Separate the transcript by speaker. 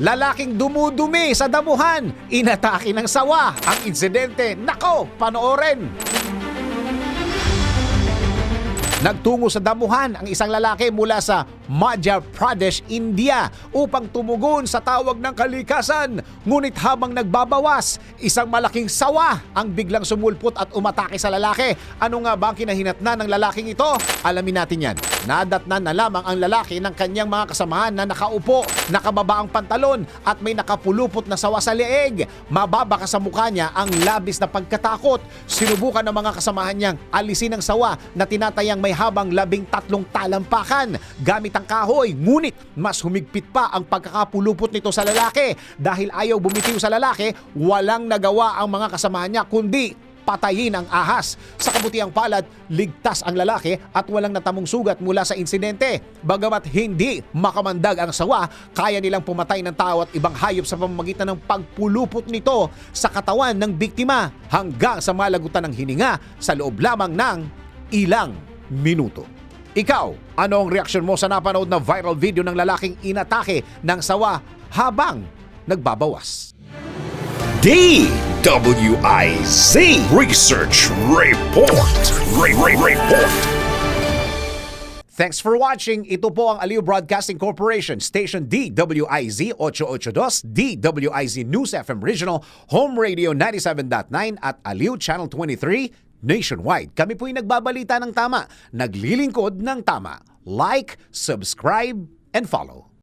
Speaker 1: Lalaking dumudumi sa damuhan, inatake ng sawa. Ang insidente, nako, panoorin. Nagtungo sa damuhan ang isang lalaki mula sa Madhya Pradesh, India upang tumugon sa tawag ng kalikasan. Ngunit habang nagbabawas, isang malaking sawa ang biglang sumulpot at umatake sa lalaki. Ano nga ba ang kinahinatnan ng lalaking ito? Alamin natin yan. Nadatnan na lamang ang lalaki ng kanyang mga kasamahan na nakaupo, nakababa ang pantalon at may nakapulupot na sawa sa leeg. Mababa ka sa mukha niya ang labis na pagkatakot. Sinubukan ng mga kasamahan niyang alisin ang sawa na tinatayang may habang labing tatlong talampakan gamit ang kahoy. Ngunit mas humigpit pa ang pagkakapulupot nito sa lalaki. Dahil ayaw bumitiw sa lalaki, walang nagawa ang mga kasamahan niya kundi patayin ang ahas. Sa kabutiang palad, ligtas ang lalaki at walang natamong sugat mula sa insidente. Bagamat hindi makamandag ang sawa, kaya nilang pumatay ng tao at ibang hayop sa pamamagitan ng pagpulupot nito sa katawan ng biktima hanggang sa malagutan ng hininga sa loob lamang ng ilang minuto. Ikaw, ano ang reaksyon mo sa napanood na viral video ng lalaking inatake ng sawa habang nagbabawas?
Speaker 2: DWIZ Research Report. Re- Re- Report.
Speaker 1: Thanks for watching. Ito po ang Aliw Broadcasting Corporation, Station DWIZ 882, DWIZ News FM Regional, Home Radio 97.9 at Aliw Channel 23 nationwide. Kami po'y nagbabalita ng tama, naglilingkod ng tama. Like, subscribe, and follow.